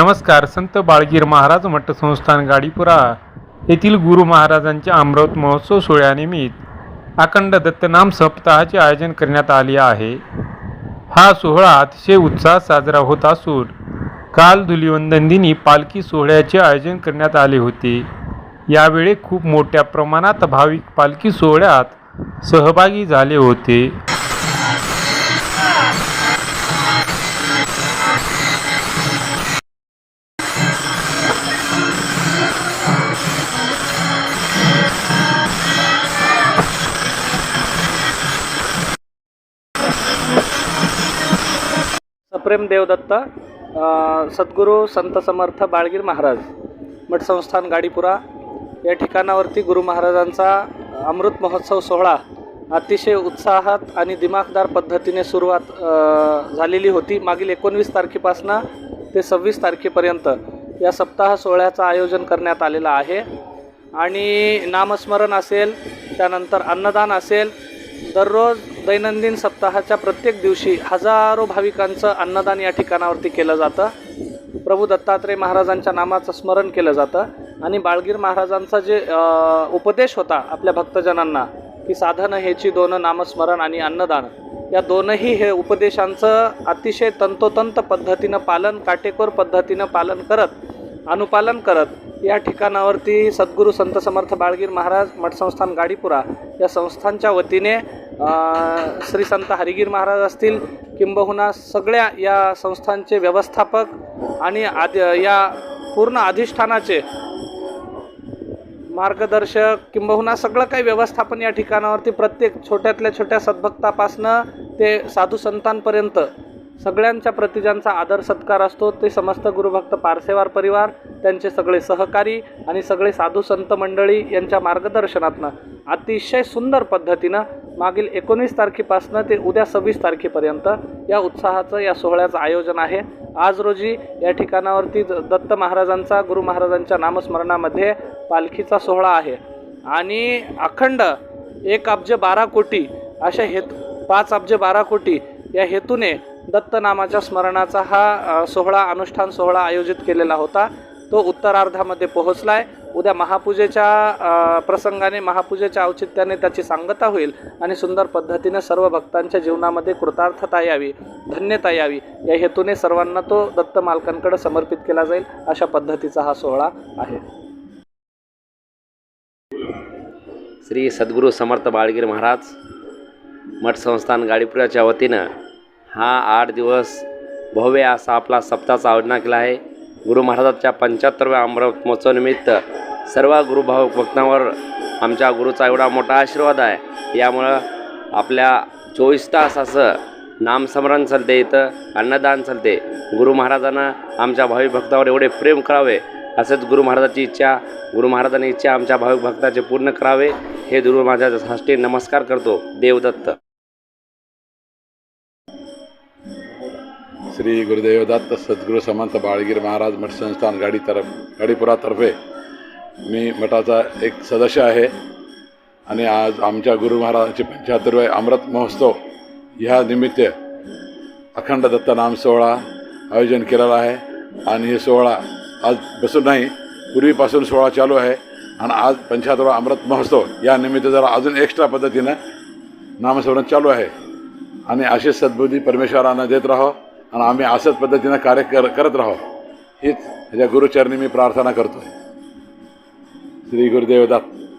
नमस्कार संत बाळगीर महाराज मठ संस्थान गाडीपुरा येथील गुरु महाराजांच्या अमृत महोत्सव सोहळ्यानिमित्त अखंड दत्तनाम सप्ताहाचे आयोजन करण्यात आले आहे. हा सोहळा अतिशय उत्साहात साजरा होत असून काल धुलिवंदन दिनी पालखी सोहळ्याचे आयोजन करण्यात आले होते. यावेळी खूप मोठ्या प्रमाणात भाविक पालखी सोहळ्यात सहभागी झाले होते. प्रेम देवदत्त सद्गुरू संत समर्थ बाळगीर महाराज मठ संस्थान गाडीपुरा. या ठिकाणावरती गुरु महाराजांचा अमृत महोत्सव सोहळा अतिशय उत्साहात आणि दिमागदार पद्धतीने सुरुवात झालेली होती. मागील एकोणवीस तारखेपासनं ते सव्वीस तारखेपर्यंत या सप्ताह सोहळ्याचं आयोजन करण्यात आलेलं आहे. आणि नामस्मरण असेल त्यानंतर अन्नदान असेल दररोज दैनंदिन सप्ताहाच्या प्रत्येक दिवशी हजारो भाविकांचं अन्नदान या ठिकाणावरती केलं जातं. प्रभू दत्तात्रय महाराजांच्या नामाचं स्मरण केलं जातं. आणि बाळगीर महाराजांचा जे उपदेश होता आपल्या भक्तजनांना की साधनं हेची दोन नामस्मरण आणि अन्नदान या दोनही हे उपदेशांचं अतिशय तंतोतंत पद्धतीनं पालन काटेकोर पद्धतीनं पालन करत अनुपालन करत या ठिकाणावरती सद्गुरू संत समर्थ बाळगीर महाराज मठसंस्थान गाडीपुरा या संस्थांच्या वतीने श्री संत हरिगीर महाराज असतील किंबहुना सगळ्या या संस्थांचे व्यवस्थापक आणि आद या पूर्ण अधिष्ठानाचे मार्गदर्शक किंबहुना सगळं काही व्यवस्थापन या ठिकाणावरती प्रत्येक छोट्यातल्या छोट्या सद्भक्तापासनं ते साधू संतांपर्यंत सगळ्यांच्या प्रतिजांचा आदर सत्कार असतो. ते समस्त गुरुभक्त पारसेवार परिवार त्यांचे सगळे सहकारी आणि सगळे साधू संत मंडळी यांच्या मार्गदर्शनातनं अतिशय सुंदर पद्धतीनं मागील एकोणीस तारखेपासनं ते उद्या सव्वीस तारखेपर्यंत या उत्साहाचं या सोहळ्याचं आयोजन आहे. आज रोजी या ठिकाणावरती द- दत्त महाराजांचा गुरु महाराजांच्या नामस्मरणामध्ये पालखीचा सोहळा आहे. आणि अखंड एक अब्ज बारा कोटी अशा हेतू पाच अब्ज बारा कोटी या हेतूने दत्त नामाच्या स्मरणाचा हा सोहळा अनुष्ठान सोहळा आयोजित केलेला होता. तो उत्तरार्धामध्ये पोहोचला आहे उद्या महापूजेच्या प्रसंगाने महापूजेच्या औचित्याने त्याची सांगता होईल आणि सुंदर पद्धतीने सर्व भक्तांच्या जीवनामध्ये कृतार्थता यावी धन्यता यावी. या हेतूने सर्वांना तो दत्त मालकांकडे समर्पित केला जाईल अशा पद्धतीचा हा सोहळा आहे. श्री सद्गुरू समर्थ बाळगीर महाराज मठ संस्थान गाडीपुराच्या वतीनं हा आठ दिवस भव्य असा आपला सप्ताहाचा आयोजना केला आहे. गुरु महाराजांच्या पंच्याहत्तरव्या अमृत महोत्सवानिमित्त सर्व गुरुभाव भक्तांवर आमच्या गुरुचा एवढा मोठा आशीर्वाद आहे. यामुळं आपल्या चोवीस तास असं नामस्मरण चालते इथं अन्नदान चालते. गुरु महाराजांना आमच्या भाविक भक्तावर एवढे प्रेम करावे असंच गुरु महाराजाची इच्छा गुरु महाराजांनी इच्छा आमच्या भाविक भक्ताचे पूर्ण करावे. हे गुरु माझ्या षष्टी नमस्कार करतो. देवदत्त. श्री गुरुदेवदत्त सद्गुरु सद्गुरू समंत बाळगीर महाराज मठ संस्थान गाडी तरफ गाडीपुरातर्फे मी मठाचा एक सदस्य आहे. आणि आज आमच्या गुरु महाराजांचे पंच्याहत्तरवे अमृत महोत्सव ह्या निमित्त अखंड दत्त नाम सोहळा आयोजन केलेला आहे. आणि हे सोहळा आज बसून नाही पूर्वीपासून सोहळा चालू आहे. आणि आज पंच्याहत्तरवा अमृत महोत्सव या निमित्त जरा अजून एक्स्ट्रा पद्धतीनं नामस्मरण चालू आहे. आणि अशी सद्बुद्धी परमेश्वरांना देत राहो. आणि आम्ही असंच पद्धतीनं कार्य कर करत राहो. हीच ह्याच्या गुरुचरणी मी प्रार्थना करतोय. श्री गुरुदेव दत्त.